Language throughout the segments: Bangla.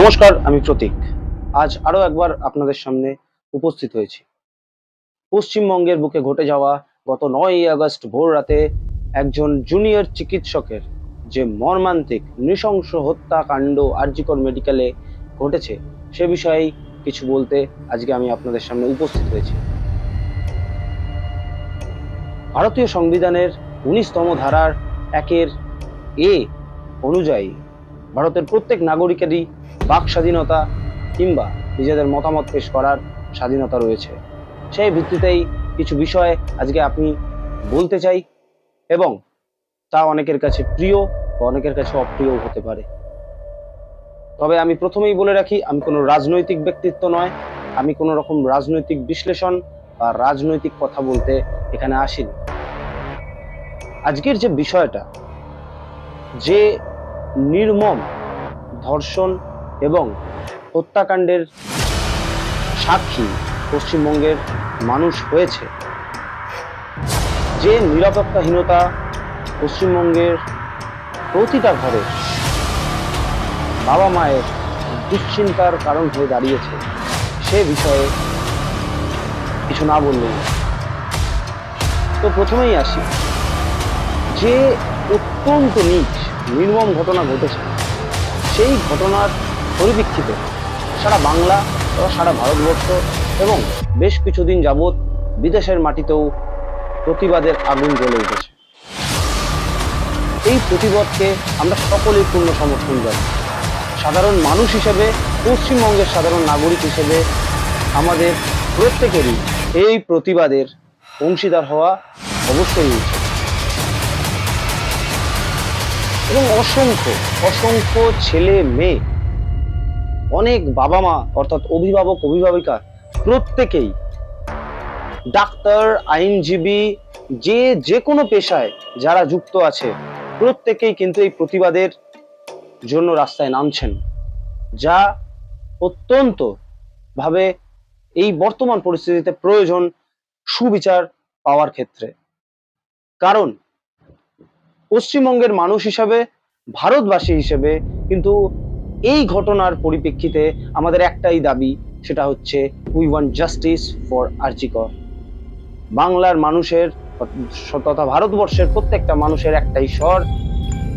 নমস্কার, আমি প্রতীক। আজ আরও একবার আপনাদের সামনে উপস্থিত হয়েছি। পশ্চিমবঙ্গের বুকে ঘটে যাওয়া গত নয়ই আগস্ট ভোর রাতে একজন জুনিয়র চিকিৎসকের যে মর্মান্তিক, নৃশংস হত্যাকাণ্ড আরজিকর মেডিকেলে ঘটেছে, সে বিষয়ে কিছু বলতে আজকে আমি আপনাদের সামনে উপস্থিত হয়েছি। ভারতীয় সংবিধানের উনিশতম ধারার একের এ অনুযায়ী ভারতের প্রত্যেক নাগরিকেরই বাক স্বাধীনতা কিংবা নিজেদের মতামত পেশ করার স্বাধীনতা রয়েছে। সেই ভিত্তিতেই কিছু বিষয়ে আজকে আপনি বলতে চাই এবং তা অনেকের কাছে প্রিয় বা অনেকের কাছে অপ্রিয় হতে পারে। তবে আমি প্রথমেই বলে রাখি, আমি কোনো রাজনৈতিক ব্যক্তিত্ব নয়। আমি কোনো রকম রাজনৈতিক বিশ্লেষণ বা রাজনৈতিক কথা বলতে এখানে আসিনি। আজকের যে বিষয়টা, যে নির্মম ধর্ষণ এবং হত্যাকাণ্ডের সাক্ষী পশ্চিমবঙ্গের মানুষ হয়েছে। যে নিরাপত্তাহীনতা পশ্চিমবঙ্গের প্রতিটা ঘরে বাবা মায়ের দুশ্চিন্তার কারণ হয়ে দাঁড়িয়েছে, সে বিষয়ে কিছু না বললেই তো প্রথমেই আসি, যে অত্যন্ত নিচ নির্মম ঘটনা ঘটেছে, সেই ঘটনার পরিপ্রেক্ষিতে সারা বাংলা বা সারা ভারতবর্ষ এবং বেশ কিছুদিন যাবৎ বিদেশের মাটিতেও প্রতিবাদের আগুন জ্বলে উঠেছে। এই প্রতিবাদকে আমরা সকলেই পূর্ণ সমর্থন জানি। সাধারণ মানুষ হিসেবে, পশ্চিমবঙ্গের সাধারণ নাগরিক হিসেবে আমাদের প্রত্যেকেরই এই প্রতিবাদের অংশীদার হওয়া অবশ্যই উচিত। এবং অসংখ্য অসংখ্য ছেলে মেয়ে অনেক বাবা মা, অর্থাৎ অভিভাবক, অভিভাবিকা, প্রত্যেকেই ডাক্তার, আইনজীবী, যে যে কোনো পেশায় যারা যুক্ত আছে, প্রত্যেকেই কিন্তু এই প্রতিবাদের জন্য রাস্তায় নামছেন, যা অত্যন্ত ভাবে এই বর্তমান পরিস্থিতিতে প্রয়োজন সুবিচার পাওয়ার ক্ষেত্রে। কারণ, পশ্চিমবঙ্গের মানুষ হিসাবে, ভারতবাসী হিসেবে কিন্তু এই ঘটনার পরিপ্রেক্ষিতে আমাদের একটাই দাবি, সেটা হচ্ছে we want justice for RG Kar বাংলার মানুষের তথা ভারতবর্ষের প্রত্যেকটা মানুষের একটাই স্বর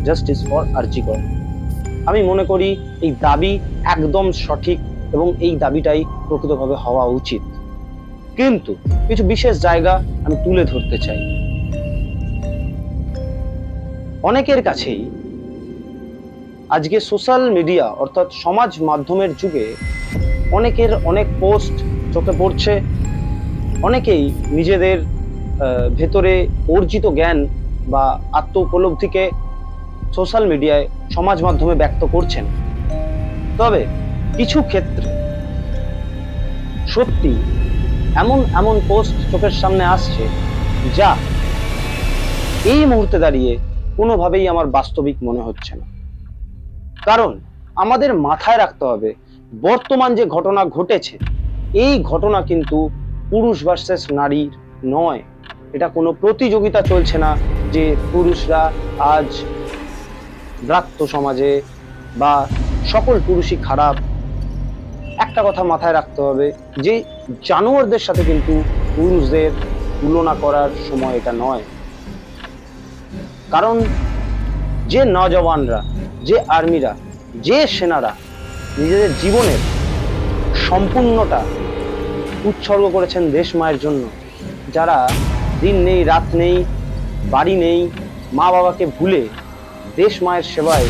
জাস্টিস ফর আর্জিকর আমি মনে করি এই দাবি একদম সঠিক এবং এই দাবিটাই প্রকৃতভাবে হওয়া উচিত। কিন্তু কিছু বিশেষ জায়গা আমি তুলে ধরতে চাই। অনেকের কাছেই আজকে সোশ্যাল মিডিয়া, অর্থাৎ সমাজ মাধ্যমের যুগে অনেকের অনেক পোস্ট চোখে পড়ছে। অনেকেই নিজেদের ভেতরে অর্জিত জ্ঞান বা আত্ম উপলব্ধিকে সোশ্যাল মিডিয়ায় সমাজ মাধ্যমে ব্যক্ত করছেন। তবে কিছু ক্ষেত্রে সত্যি এমন এমন পোস্ট চোখের সামনে আসছে যা এই মুহূর্তে দাঁড়িয়ে কোনোভাবেই আমার বাস্তবিক মনে হচ্ছে না। কারণ আমাদের মাথায় রাখতে হবে, বর্তমান যে ঘটনা ঘটেছে, এই ঘটনা কিন্তু পুরুষ ভার্সেস নারীর নয়। এটা কোনো প্রতিযোগিতা চলছে না যে পুরুষরা আজ ব্রাত্য সমাজে বা সকল পুরুষই খারাপ। একটা কথা মাথায় রাখতে হবে যে জানোয়ারদের সাথে কিন্তু পুরুষদের তুলনা করার সময় এটা নয়। কারণ যে নজওয়ানরা যে আর্মিরা, যে সেনারা নিজেদের জীবনের সম্পূর্ণটা উৎসর্গ করেছেন দেশ মায়ের জন্য, যারা দিন নেই, রাত নেই, বাড়ি নেই, মা বাবাকে ভুলে দেশ মায়ের সেবায়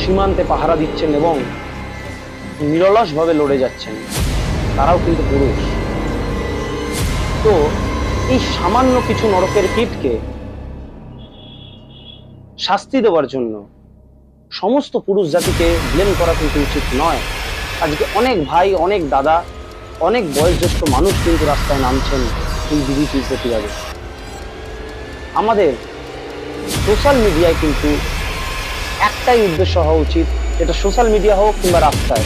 সীমান্তে পাহারা দিচ্ছেন এবং নিরলসভাবে লড়ে যাচ্ছেন, তারাও কিন্তু পুরুষ। তো এই সামান্য কিছু নরকের কীটকে শাস্তি দেওয়ার জন্য সমস্ত পুরুষ জাতিকে ব্লেম করা কিন্তু উচিত নয়। আজকে অনেক ভাই, অনেক দাদা, অনেক বয়োজ্যেষ্ঠ মানুষ কিন্তু রাস্তায় নামছেন এই বিজেপির প্রতিবাদে। আমাদের সোশ্যাল মিডিয়ায় কিন্তু একটাই উদ্দেশ্য হওয়া উচিত এটা সোশ্যাল মিডিয়া হোক কিংবা রাস্তায়।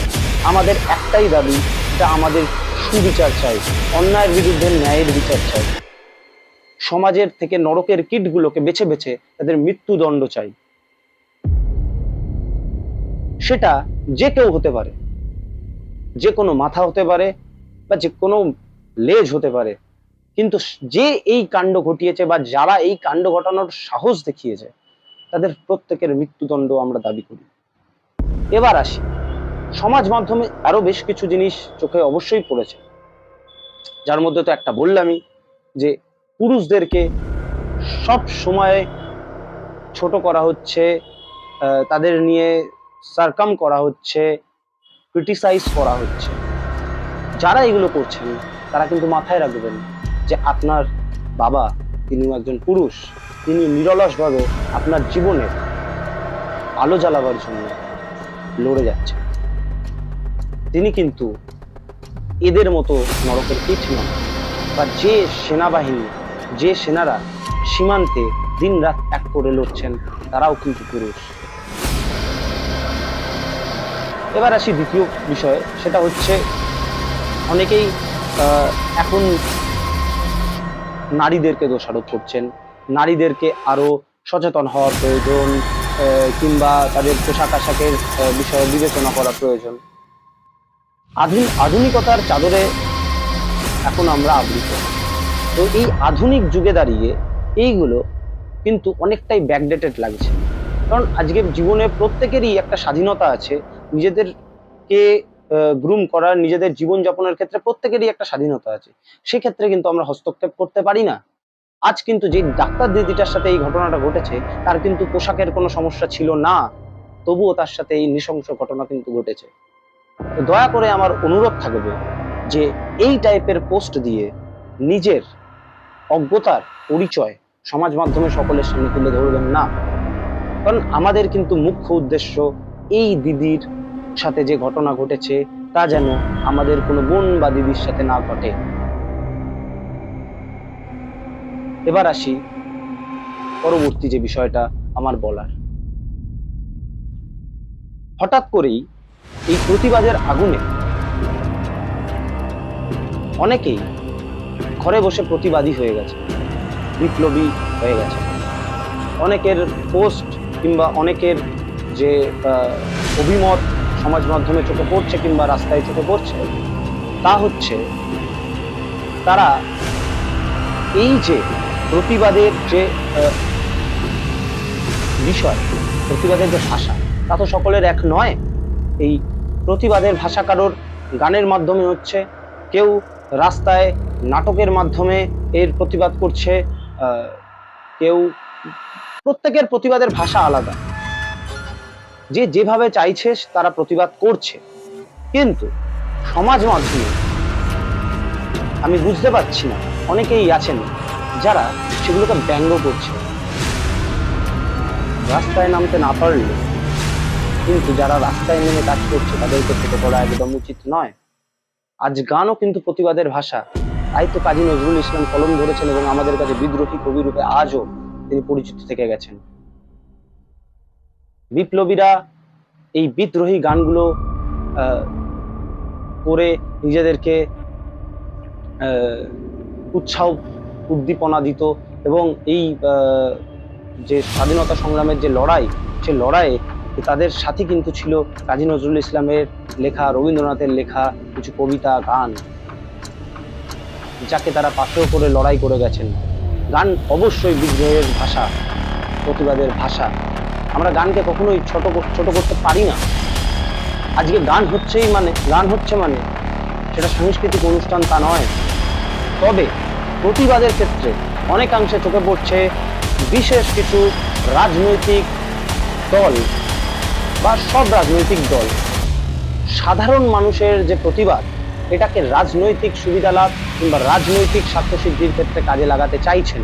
আমাদের একটাই দাবি এটা আমাদের সুবিচার চাই, অন্যায়ের বিরুদ্ধে ন্যায়ের বিচার চাই। সমাজের থেকে নরকের কীটগুলোকে বেছে বেছে তাদের মৃত্যুদণ্ড চাই। সেটা যে কেউ হতে পারে। যে কোনো মাথা হতে পারে বা যে কোনো লেজ হতে পারে। কিন্তু যে এই কাণ্ড ঘটিয়েছে বা যারা এই কাণ্ড ঘটানোর সাহস দেখিয়েছে, তাদের প্রত্যেকের মৃত্যুদণ্ড আমরা দাবি করি। এবার আসি। সমাজ মাধ্যমে আরও বেশ কিছু জিনিস চোখে অবশ্যই পড়েছে। যার মধ্যে তো একটা বললামই যে পুরুষদেরকে সব সময় ছোট করা হচ্ছে তাদের নিয়ে সারকাম করা হচ্ছে ক্রিটিসাইজ করা হচ্ছে। যারা এগুলো করছেন, তারা কিন্তু মাথায় রাখবেন যে আপনার বাবা তিনি একজন পুরুষ, তিনি নিরলসভাবে আপনার জীবনের আলো জ্বালাবার জন্য লড়ে যাচ্ছেন। তিনি কিন্তু এদের মতো নরকের কীট নন, বা যে সেনাবাহিনী, যে সেনারা সীমান্তে দিনরাত এক করে লড়ছেন, তারাও কিন্তু পুরুষ। এবার আসি দ্বিতীয় বিষয়ে, সেটা হচ্ছে অনেকেই এখন নারীদেরকে দোষারোপ করছেন, নারীদেরকে আরও সচেতন হওয়া প্রয়োজন কিংবা তাদের পোশাক আশাকের বিষয়ে বিবেচনা করা প্রয়োজন। আধুনিক আধুনিকতার চাদরে এখন আমরা আবৃত। তো এই আধুনিক যুগে দাঁড়িয়ে এইগুলো কিন্তু অনেকটাই ব্যাকডেটেড লাগছে। কারণ আজকের জীবনে প্রত্যেকেরই একটা স্বাধীনতা আছে নিজেদেরকে গ্রুম করার নিজেদের জীবনযাপনের ক্ষেত্রে প্রত্যেকেরই একটা স্বাধীনতা আছে। সেক্ষেত্রে কিন্তু আমরা হস্তক্ষেপ করতে পারি না। আজ কিন্তু যে ডাক্তার দিদিটার সাথে এই ঘটনাটা ঘটেছে, তার কিন্তু পোশাকের কোনো সমস্যা ছিল না। তবুও তার সাথে এই নৃশংস ঘটনা কিন্তু ঘটেছে। দয়া করে আমার অনুরোধ থাকবে যে এই টাইপের পোস্ট দিয়ে নিজের অজ্ঞতার পরিচয় সমাজ মাধ্যমে সকলের সামনে তুলে ধরবেন না। কারণ আমাদের কিন্তু মুখ্য উদ্দেশ্য এই দিদির সাথে যে ঘটনা ঘটেছে, তা যেন আমাদের কোনো বোন বা দিদির সাথে না ঘটে। এবার আসি পরবর্তী যে বিষয়টা আমার বলার। হঠাৎ করেই এই প্রতিবাদের আগুনে অনেকেই ঘরে বসে প্রতিবাদী হয়ে গেছে, বিপ্লবী হয়ে গেছে। অনেকের পোস্ট কিংবা অনেকের যে অভিমত সমাজ মাধ্যমে চোখে পড়ছে কিংবা রাস্তায় চোখে পড়ছে, তা হচ্ছে তারা এই যে প্রতিবাদের যে বিষয়, প্রতিবাদের যে ভাষা, তা তো সকলের এক নয়। এই প্রতিবাদের ভাষা কারোর গানের মাধ্যমে হচ্ছে, কেউ রাস্তায় নাটকের মাধ্যমে এর প্রতিবাদ করছে কেউ প্রত্যেকের প্রতিবাদের ভাষা আলাদা। যে যেভাবে চাইছে, তারা প্রতিবাদ করছে। কিন্তু সমাজ মাধ্যমে আমি বুঝতে পারছি না, অনেকেই আছেন যারা সেগুলোকে ব্যঙ্গ করছে। রাস্তায় নামতে না পারলে কিন্তু যারা রাস্তায় নেমে কাজ করছে, তাদেরকে ছোট করা একদম উচিত নয়। আজ গানও কিন্তু প্রতিবাদের ভাষা। তাই তো কাজী নজরুল ইসলাম কলম ধরেছেন এবং আমাদের কাছে বিদ্রোহী কবি রূপে আজও তিনি পরিচিত থেকে গেছেন। বিপ্লবীরা এই বিদ্রোহী গানগুলো করে নিজেদেরকে উৎসাহ উদ্দীপনা দিত এবং এই যে স্বাধীনতা সংগ্রামের যে লড়াই, সে লড়াইয়ে তাদের সাথে কিন্তু ছিল কাজী নজরুল ইসলামের লেখা, রবীন্দ্রনাথের লেখা কিছু কবিতা, গান, যাকে তারা পাথেয় করে লড়াই করে গেছেন। গান অবশ্যই বিদ্রোহের ভাষা, প্রতিবাদের ভাষা। আমরা গানকে কখনোই ছোট ছোট করতে পারি না। আজকে গান হচ্ছেই মানে গান হচ্ছে মানে সেটা সাংস্কৃতিক অনুষ্ঠান তা নয়। তবে প্রতিবাদের ক্ষেত্রে অনেকাংশে চোখে পড়ছে বিশেষ কিছু রাজনৈতিক দল বা সব রাজনৈতিক দল। সাধারণ মানুষের যে প্রতিবাদ, এটাকে রাজনৈতিক সুবিধা লাভ কিংবা রাজনৈতিক স্বার্থসিদ্ধির ক্ষেত্রে কাজে লাগাতে চাইছেন।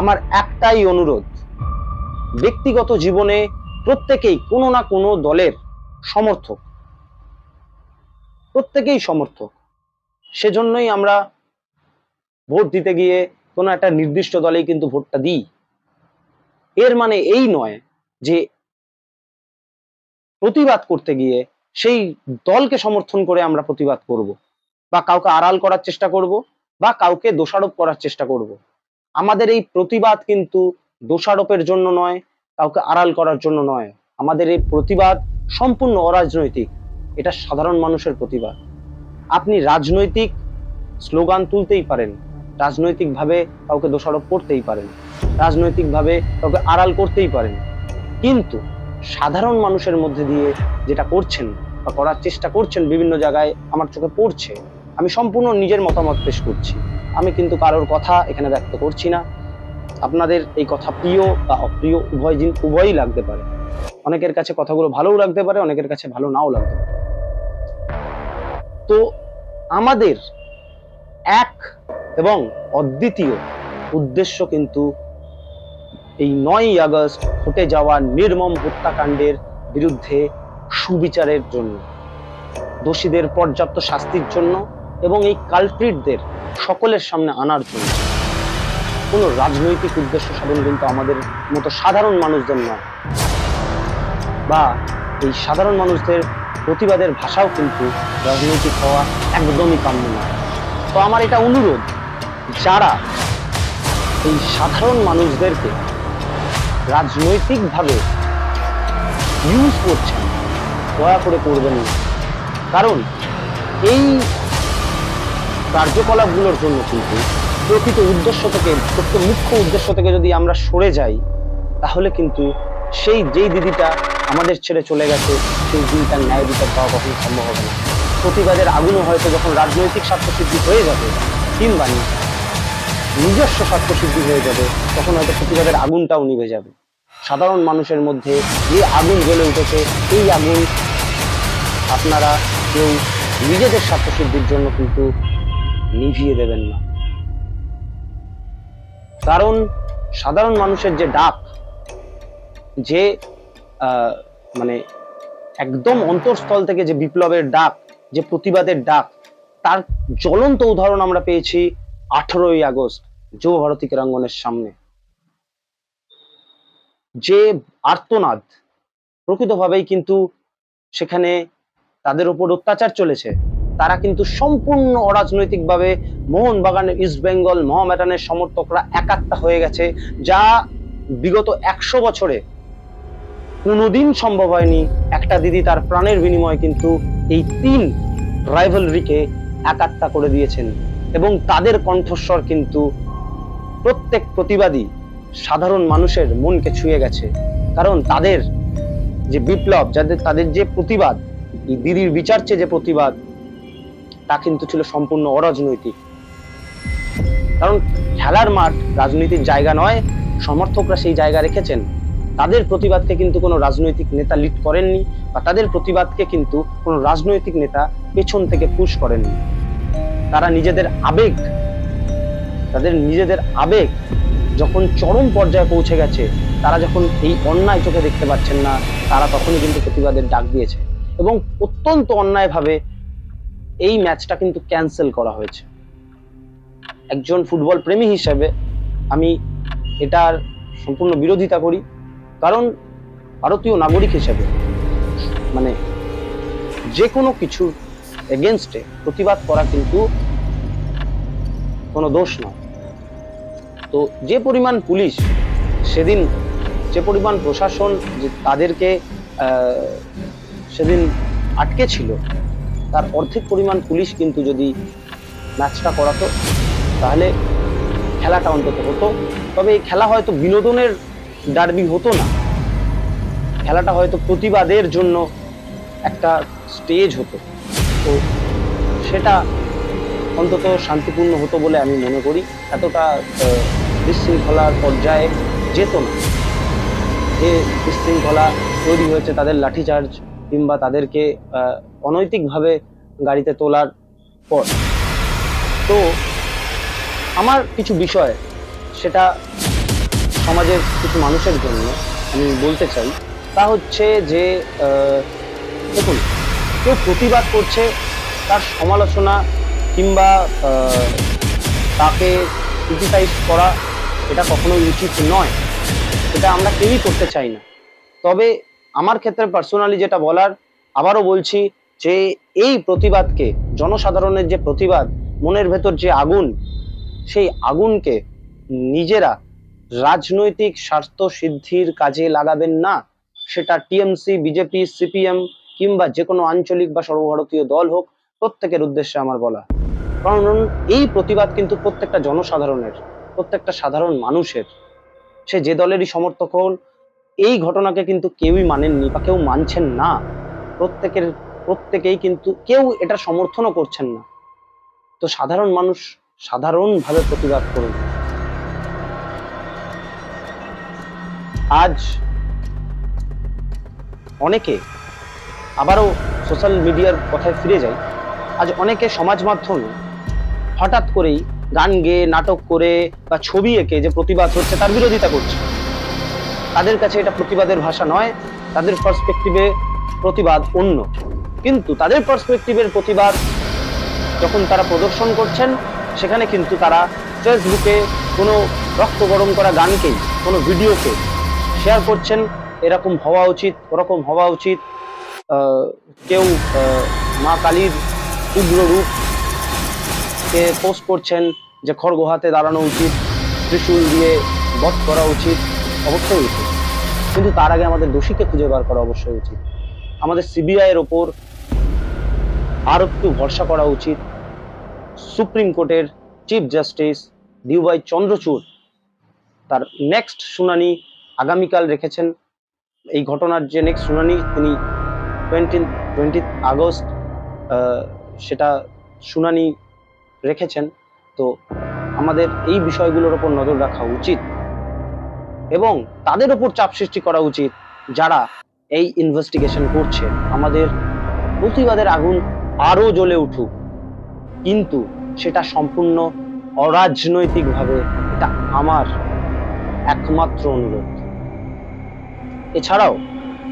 আমার একটাই অনুরোধ ব্যক্তিগত জীবনে প্রত্যেকেই কোনো না কোনো দলের সমর্থক। প্রত্যেকেই সমর্থক। সেজন্যই আমরা ভোট দিতে গিয়ে কোনো একটা নির্দিষ্ট দলেই কিন্তু ভোটটা দিই। এর মানে এই নয় যে প্রতিবাদ করতে গিয়ে সেই দলকে সমর্থন করে আমরা প্রতিবাদ করব বা কাউকে আড়াল করার চেষ্টা করব বা কাউকে দোষারোপ করার চেষ্টা করব। আমাদের এই প্রতিবাদ কিন্তু দোষারোপের জন্য নয়, কাউকে আড়াল করার জন্য নয়। আমাদের এই প্রতিবাদ সম্পূর্ণ অরাজনৈতিক। এটা সাধারণ মানুষের প্রতিবাদ। আপনি রাজনৈতিক স্লোগান তুলতেই পারেন। রাজনৈতিকভাবে কাউকে দোষারোপ করতেই পারেন। রাজনৈতিকভাবে কাউকে আড়াল করতেই পারেন। কিন্তু সাধারণ মানুষের মধ্যে দিয়ে যেটা করছেন বা করার চেষ্টা করছেন বিভিন্ন জায়গায় আমার চোখে পড়ছে। আমি সম্পূর্ণ নিজের মতামত পেশ করছি। আমি কিন্তু কারোর কথা এখানে ব্যক্ত করছি না। আপনাদের এই কথা প্রিয় বা অপ্রিয়, উভয় জিন উভয়ই লাগতে পারে। অনেকের কাছে কথাগুলো ভালোও লাগতে পারে, অনেকের কাছে ভালো নাও লাগতে পারে। তো আমাদের এক এবং অদ্বিতীয় উদ্দেশ্য কিন্তু এই নয়ই আগস্ট ঘটে যাওয়া নির্মম হত্যাকাণ্ডের বিরুদ্ধে সুবিচারের জন্য, দোষীদের পর্যাপ্ত শাস্তির জন্য এবং এই কালপ্রিটদের সকলের সামনে আনার জন্য। কোনো রাজনৈতিক উদ্দেশ্য সাধন কিন্তু আমাদের মতো সাধারণ মানুষদের নয়। বা এই সাধারণ মানুষদের প্রতিবাদের ভাষাও কিন্তু রাজনৈতিক হওয়া একদমই কাম্য নয়। তো আমার এটা অনুরোধ, যারা এই সাধারণ মানুষদেরকে রাজনৈতিকভাবে ইউজ করছেন, দয়া করে করবেন না। কারণ এই কার্যকলাপগুলোর জন্য কিন্তু প্রকৃত উদ্দেশ্য থেকে মুখ্য উদ্দেশ্য থেকে যদি আমরা সরে যাই, তাহলে কিন্তু সেই যেই দিদিটা আমাদের ছেড়ে চলে গেছে, সেই দিদিটার ন্যায় বিচার পাওয়া কখনো সম্ভব হবে না। প্রতিবাদের আগুনও হয়তো যখন রাজনৈতিক স্বার্থসিদ্ধি হয়ে যাবে, কিংবা নিজস্ব স্বার্থসিদ্ধি হয়ে যাবে, তখন হয়তো প্রতিবাদের আগুনটাও নিভে যাবে। সাধারণ মানুষের মধ্যে যে আগুন জ্বলে উঠেছে এই আগুন আপনারা কেউ নিজেদের স্বার্থসিদ্ধির জন্য কিন্তু নিভিয়ে দেবেন না। কারণ সাধারণ মানুষের যে ডাক, যে মানে একদম অন্তঃস্থল থেকে যে বিপ্লবের ডাক, যে প্রতিবাদের ডাক, তার জ্বলন্ত উদাহরণ আমরা পেয়েছি আঠারোই আগস্ট যুব ভারতী ক্রীড়াঙ্গনের সামনে। যে আর্তনাদ প্রকৃতভাবেই কিন্তু সেখানে তাদের উপর অত্যাচার চলেছে। তারা কিন্তু সম্পূর্ণ অরাজনৈতিকভাবে মোহনবাগান ইস্ট বেঙ্গল মহামেডানের সমর্থকরা একাত্তা হয়ে গেছে, যা বিগত একশো বছরে কোনোদিন সম্ভব হয়নি। একটা দিদি তার প্রাণের বিনিময়ে কিন্তু এই তিন রাইভালরিকে একাত্তা করে দিয়েছেন এবং তাদের কণ্ঠস্বর কিন্তু প্রত্যেক প্রতিবাদী সাধারণ মানুষের মনকে ছুঁয়ে গেছে। কারণ তাদের যে বিপ্লব, যাদের তাদের যে প্রতিবাদ, এই দিদির বিচার চেয়ে যে প্রতিবাদ তা কিন্তু ছিল সম্পূর্ণ অরাজনৈতিক। কারণ খেলার মাঠ রাজনৈতিক জায়গা নয়, সমর্থকরা সেই জায়গা রেখেছেন। তাদের প্রতিবাদকে কিন্তু কোনো রাজনৈতিক নেতা লিড করেননি বা তাদের প্রতিবাদকে কিন্তু কোনো রাজনৈতিক নেতা পেছন থেকে পুশ করেননি। তারা নিজেদের আবেগ, তাদের নিজেদের আবেগ যখন চরম পর্যায়ে পৌঁছে গেছে, তারা যখন এই অন্যায় চোখে দেখতে পাচ্ছেন না, তারা তখনই কিন্তু প্রতিবাদের ডাক দিয়েছে। এবং অত্যন্ত অন্যায়ভাবে এই ম্যাচটা কিন্তু ক্যান্সেল করা হয়েছে। একজন ফুটবল প্রেমী হিসেবে আমি এটার সম্পূর্ণ বিরোধিতা করি, কারণ ভারতীয় নাগরিক হিসেবে মানে যে কোনো কিছুর এগেনস্টে প্রতিবাদ করা কিন্তু কোনো দোষ নয়। তো যে পরিমাণ পুলিশ সেদিন, যে পরিমাণ প্রশাসন যে তাদেরকে সেদিন আটকে ছিল তার অর্ধেক পরিমাণ পুলিশ কিন্তু যদি ম্যাচটা করাতো, তাহলে খেলাটা অন্তত হতো। তবে এই খেলা হয়তো বিনোদনের ডার্বি হতো না। খেলাটা হয়তো প্রতিবাদের জন্য একটা স্টেজ হতো। তো সেটা অন্তত শান্তিপূর্ণ হতো বলে আমি মনে করি। এতটা বিশৃঙ্খলার পর্যায়ে যেত না। যে বিশৃঙ্খলা তৈরি হয়েছে তাদের লাঠিচার্জ কিংবা তাদেরকে অনৈতিকভাবে গাড়িতে তোলার পর। তো আমার কিছু বিষয়, সেটা সমাজের কিছু মানুষের জন্য আমি বলতে চাই। তা হচ্ছে যে দেখুন, কেউ প্রতিবাদ করছে তার সমালোচনা কিংবা তাকে ক্রিটিসাইজ করা, এটা কখনোই উচিত নয়। এটা আমরা কেউই করতে চাই না। তবে আমার ক্ষেত্রে পার্সোনালি যেটা বলার, আবারও বলছি যে এই প্রতিবাদকে, জনসাধারণের যে প্রতিবাদ, মনের ভেতর যে আগুন, সেই আগুনকে নিজেরা রাজনৈতিক স্বার্থ সিদ্ধির কাজে লাগাবেন না। সেটা টিএমসি, বিজেপি, সিপিএম কিংবা যে কোনো আঞ্চলিক বা সর্বভারতীয় দল হোক, প্রত্যেকের উদ্দেশ্যে আমার বলা। কারণ এই প্রতিবাদ কিন্তু প্রত্যেকটা জনসাধারণের, প্রত্যেকটা সাধারণ মানুষের। সে যে দলেরই সমর্থক হন এই ঘটনাকে কিন্তু কেউই মানেননি বা কেউ মানছেন না। প্রত্যেকের, প্রত্যেকেই কিন্তু কেউ এটা সমর্থনও করছেন না। তো সাধারণ মানুষ সাধারণভাবে প্রতিবাদ করুন। আজ অনেকে আবারও সোশ্যাল মিডিয়ার কথায় ফিরে যাই। আজ অনেকে সমাজ মাধ্যমে হঠাৎ করেই গান গেয়ে, নাটক করে বা ছবি এঁকে যে প্রতিবাদ হচ্ছে তার বিরোধিতা করছে। তাদের কাছে এটা প্রতিবাদের ভাষা নয়, তাদের পার্সপেক্টিভে প্রতিবাদ অন্য। কিন্তু তাদের পার্সপেক্টিভের প্রতিবাদ যখন তারা প্রদর্শন করছেন, সেখানে কিন্তু তারা ফেসবুকে কোনো রক্ত গরম করা গানকেই কোনো ভিডিওকে শেয়ার করছেন, এরকম হওয়া উচিত, ওরকম হওয়া উচিত কেউ মা কালীর উগ্র রূপ কে পোস্ট করছেন যে খড়গ হাতে দাঁড়ানো উচিত, ত্রিশূল দিয়ে বধ করা উচিত। অবশ্যই উচিত। কিন্তু তার আগে আমাদের দোষীকে খুঁজে বার করা অবশ্যই উচিত। আমাদের সিবিআই এর ওপর আরও একটু ভরসা করা উচিত। সুপ্রিম কোর্টের চিফ জাস্টিস ডিওয়াই চন্দ্রচূড় তার নেক্সট শুনানি আগামীকাল রেখেছেন। এই ঘটনার যে নেক্সট শুনানি তিনি টোয়েন্টি টোয়েন্টি আগস্ট সেটা শুনানি রেখেছেন। তো আমাদের এই বিষয়গুলোর ওপর নজর রাখা উচিত। এবং তাদের উপর চাপ সৃষ্টি করা উচিত যারা এই ইনভেস্টিগেশন করছে। আমাদের প্রতিবাদের আগুন আরও জ্বলে উঠুক। কিন্তু সেটা সম্পূর্ণ অরাজনৈতিকভাবে এটা আমার একমাত্র অনুরোধ। এছাড়াও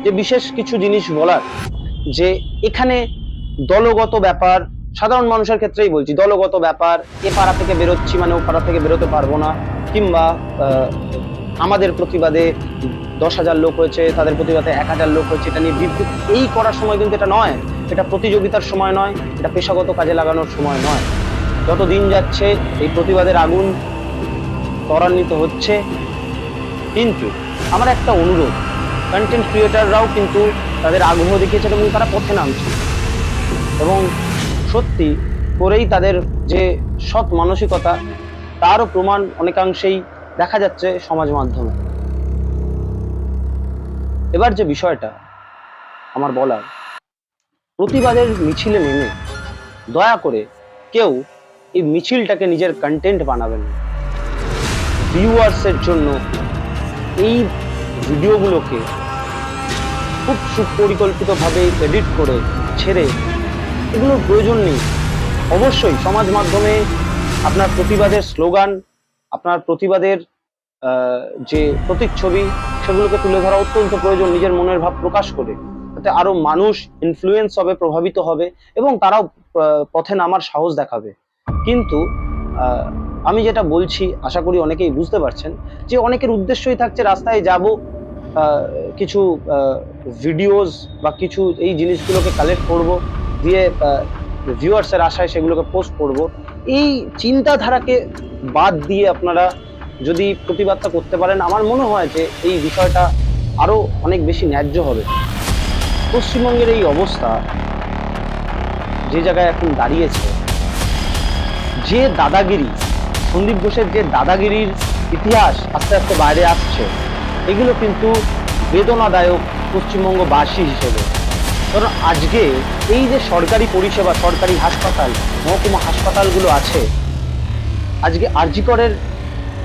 যে বিশেষ কিছু জিনিস বলার, যে এখানে দলগত ব্যাপার, সাধারণ মানুষের ক্ষেত্রেই বলছি, দলগত ব্যাপার, এ পাড়া থেকে বেরোচ্ছি মানে ও পাড়া থেকে বেরোতে পারব না, কিংবা আমাদের প্রতিবাদে দশ হাজার লোক হয়েছে, তাদের প্রতিবাদে এক হাজার লোক হয়েছে, এটা নিয়ে বিদ্যুৎ এই করার সময় কিন্তু এটা নয়, এটা প্রতিযোগিতার সময় নয়, এটা পেশাগত কাজে লাগানোর সময় নয়। যত দিন যাচ্ছে, এই প্রতিবাদের আগুন ত্বরান্বিত হচ্ছে। কিন্তু আমার একটা অনুরোধ কন্টেন্ট ক্রিয়েটাররাও কিন্তু তাদের আগ্রহ দেখিয়েছে এবং তারা পথে নামছে এবং সত্যি করেই তাদের যে সৎ মানসিকতা, তারও প্রমাণ অনেকাংশেই দেখা যাচ্ছে সমাজ মাধ্যমে। এবার যে বিষয়টা, আমার বলার, প্রতিবাদের মিছিলে নেমে দয়া করে কেউ এই মিছিলটাকে নিজের কন্টেন্ট বানাবেন না। ভিউয়ার্সের জন্য এই ভিডিওগুলোকে খুব সুপরিকল্পিতভাবে এডিট করে ছেড়ে এগুলোর প্রয়োজন নেই। অবশ্যই সমাজ মাধ্যমে আপনার প্রতিবাদের স্লোগান আপনার প্রতিবাদের যে প্রতিচ্ছবি, সেগুলোকে তুলে ধরা অত্যন্ত প্রয়োজন নিজের মনের ভাব প্রকাশ করে। যাতে আরও মানুষ ইনফ্লুয়েন্স হবে, প্রভাবিত হবে এবং তারাও পথে নামার সাহস দেখাবে। কিন্তু আমি যেটা বলছি, আশা করি অনেকেই বুঝতে পারছেন, যে অনেকের উদ্দেশ্যই থাকছে রাস্তায় যাব কিছু ভিডিওস বা কিছু এই জিনিসগুলোকে কালেক্ট করব, দিয়ে ভিউয়ার্সের আশায় সেগুলোকে পোস্ট করব। এই চিন্তাধারাকে বাদ দিয়ে আপনারা যদি প্রতিবাদটা করতে পারেন, আমার মনে হয় যে এই বিষয়টা আরও অনেক বেশি ন্যায্য হবে। পশ্চিমবঙ্গের এই অবস্থা যে জায়গায় এখন দাঁড়িয়েছে, যে দাদাগিরি, সন্দীপ ঘোষের যে দাদাগিরির ইতিহাস আস্তে আস্তে বাইরে আসছে, এগুলো কিন্তু বেদনাদায়ক পশ্চিমবঙ্গবাসী হিসেবে। কারণ আজকে এই যে সরকারি পরিষেবা, সরকারি হাসপাতাল, মহকুমা হাসপাতালগুলো আছে, আজকে আরজিকরের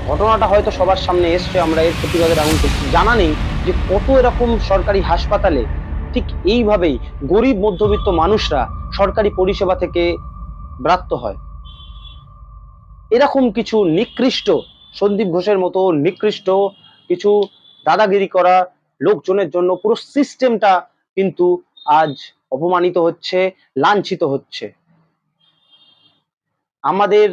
ঘটনাটা হয়তো সবার সামনে এসছে, আমরা এর প্রতিবাদের আগুন করছি। জানা নেই যে কত এরকম সরকারি হাসপাতালে ঠিক এইভাবেই গরিব মধ্যবিত্ত মানুষরা সরকারি পরিষেবা থেকে ব্রাত্য হয়। এরকম কিছু নিকৃষ্ট, সন্দীপ ঘোষের মতো নিকৃষ্ট কিছু দাদাগিরি করা লোকজনের জন্য পুরো সিস্টেমটা কিন্তু আজ অপমানিত হচ্ছে, লাঞ্ছিত হচ্ছে। আমাদের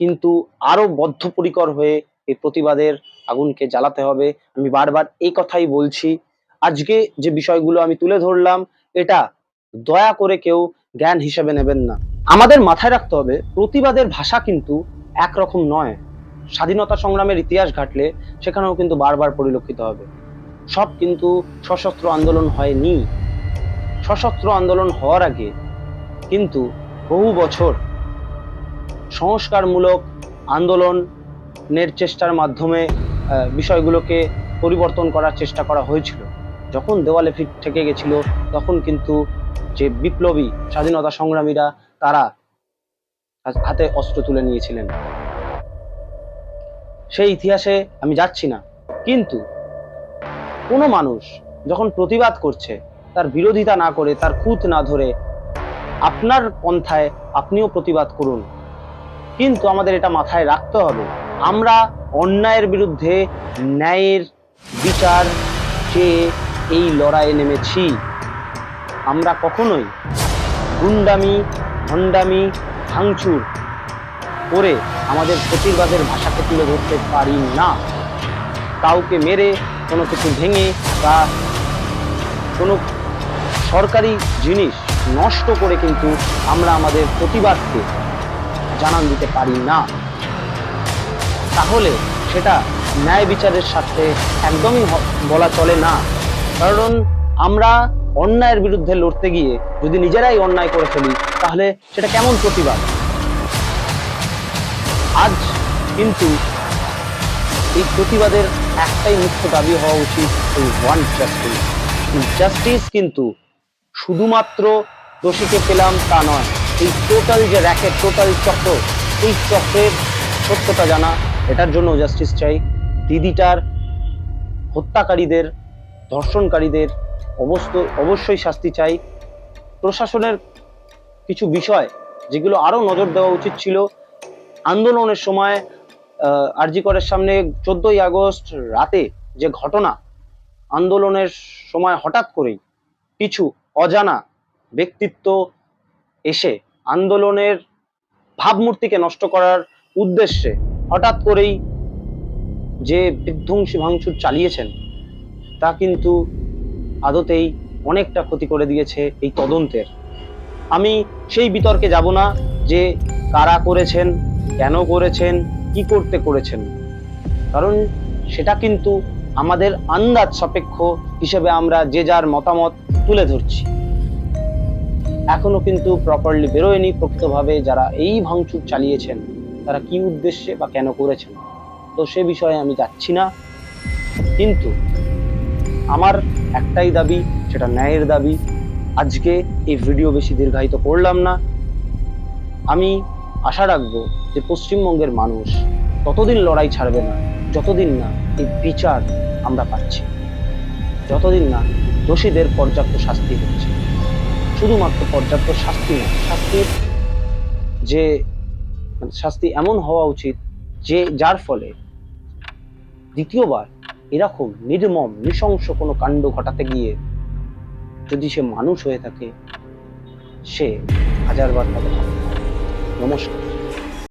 কিন্তু আরও বদ্ধপরিকর হয়ে এই প্রতিবাদের আগুনকে জ্বালাতে হবে। আমি বারবার এই কথাই বলছি। আজকে যে বিষয়গুলো আমি তুলে ধরলাম, এটা দয়া করে কেউ জ্ঞান হিসেবে নেবেন না। আমাদের মাথায় রাখতে হবে, প্রতিবাদের ভাষা কিন্তু একরকম নয়। স্বাধীনতা সংগ্রামের ইতিহাস ঘাটলে সেখানেও কিন্তু বারবার পরিলক্ষিত হবে। সব কিন্তু সশস্ত্র আন্দোলন হয়নি। সশস্ত্র আন্দোলন হওয়ার আগে কিন্তু বহু বছর সংস্কারমূলক আন্দোলনের চেষ্টার মাধ্যমে বিষয়গুলোকে পরিবর্তন করার চেষ্টা করা হয়েছিল। যখন দেওয়ালে ফিট থেকে গেছিল, তখন কিন্তু যে বিপ্লবী স্বাধীনতা সংগ্রামীরা, তারা হাতে অস্ত্র তুলে নিয়েছিলেন। সেই ইতিহাসে আমি যাচ্ছি না। কিন্তু কোনো মানুষ যখন প্রতিবাদ করছে, তার বিরোধিতা না করে, তার খুঁত না ধরে, আপনার পন্থায় আপনিও প্রতিবাদ করুন। কিন্তু আমাদের এটা মাথায় রাখতে হবে, আমরা অন্যায়ের বিরুদ্ধে ন্যায়ের বিচার চেয়ে এই লড়াইয়ে নেমেছি। আমরা কখনোই গুন্ডামি, ভণ্ডামি, ভাঙচুর করে আমাদের প্রতিবাদের ভাষাকে তুলে ধরতে পারি না। কাউকে মেরে কোনো কিছু ভেঙে বা কোনো সরকারি জিনিস নষ্ট করে কিন্তু আমরা আমাদের প্রতিবাদকে জানান দিতে পারি না। তাহলে সেটা ন্যায় বিচারের সাথে একদমই বলা চলে না। কারণ আমরা অন্যায়ের বিরুদ্ধে লড়তে গিয়ে যদি নিজেরাই অন্যায় করে ফেলি, তাহলে সেটা কেমন প্রতিবাদ? আজ কিন্তু এই প্রতিবাদের একটাই মুখ্য দাবি হওয়া উচিত এই ওয়ান জাস্টিস জাস্টিস কিন্তু শুধুমাত্র দোষীকে পেলাম তা নয়, এই টোটাল যে র্যাকেট টোটাল চক্র, এই চক্রের সত্যতা জানা, এটার জন্য জাস্টিস চাই। দিদিটার হত্যাকারীদের, ধর্ষণকারীদের অবশ্য অবশ্যই শাস্তি চাই। প্রশাসনের কিছু বিষয় যেগুলো আরও নজর দেওয়া উচিত ছিল, আন্দোলনের সময় আরজি করের সামনে চোদ্দই আগস্ট রাতে যে ঘটনা, আন্দোলনের সময় হঠাৎ করেই কিছু অজানা ব্যক্তিত্ব এসে আন্দোলনের ভাবমূর্তিকে নষ্ট করার উদ্দেশ্যে হঠাৎ করেই যে বিধ্বংসী ভাঙচুর চালিয়েছেন, তা কিন্তু আদতেই অনেকটা ক্ষতি করে দিয়েছে এই তদন্তের। আমি সেই বিতর্কে যাব না যে কারা করেছেন, কেন করেছেন কি করতে করেছেন? কারণ সেটা কিন্তু আমাদের আন্দাজ সাপেক্ষ হিসেবে আমরা যে যার মতামত তুলে ধরছি। এখনও কিন্তু প্রপারলি বেরোয়নি প্রকৃতভাবে যারা এই ভাঙচুর চালিয়েছেন, তারা কি উদ্দেশ্যে বা কেন করেছেন? তো সে বিষয়ে আমি যাচ্ছি না। কিন্তু আমার একটাই দাবি, সেটা ন্যায়ের দাবি, আজকে এই ভিডিও বেশি দীর্ঘায়িত করলাম না। আমি আশা রাখব যে পশ্চিমবঙ্গের মানুষ ততদিন লড়াই ছাড়বে না, যতদিন না এই বিচার আমরা পাচ্ছি যতদিন না দোষীদের পর্যাপ্ত শাস্তি হচ্ছে শুধুমাত্র পর্যাপ্ত শাস্তি না, শাস্তির যে মানে শাস্তি এমন হওয়া উচিত যে, যার ফলে দ্বিতীয়বার এরকম নির্মম, নৃশংস কোনো কাণ্ড ঘটাতে গিয়ে যদি সে মানুষ হয়ে থাকে, সে হাজারবার ভাববে। নমস্কার।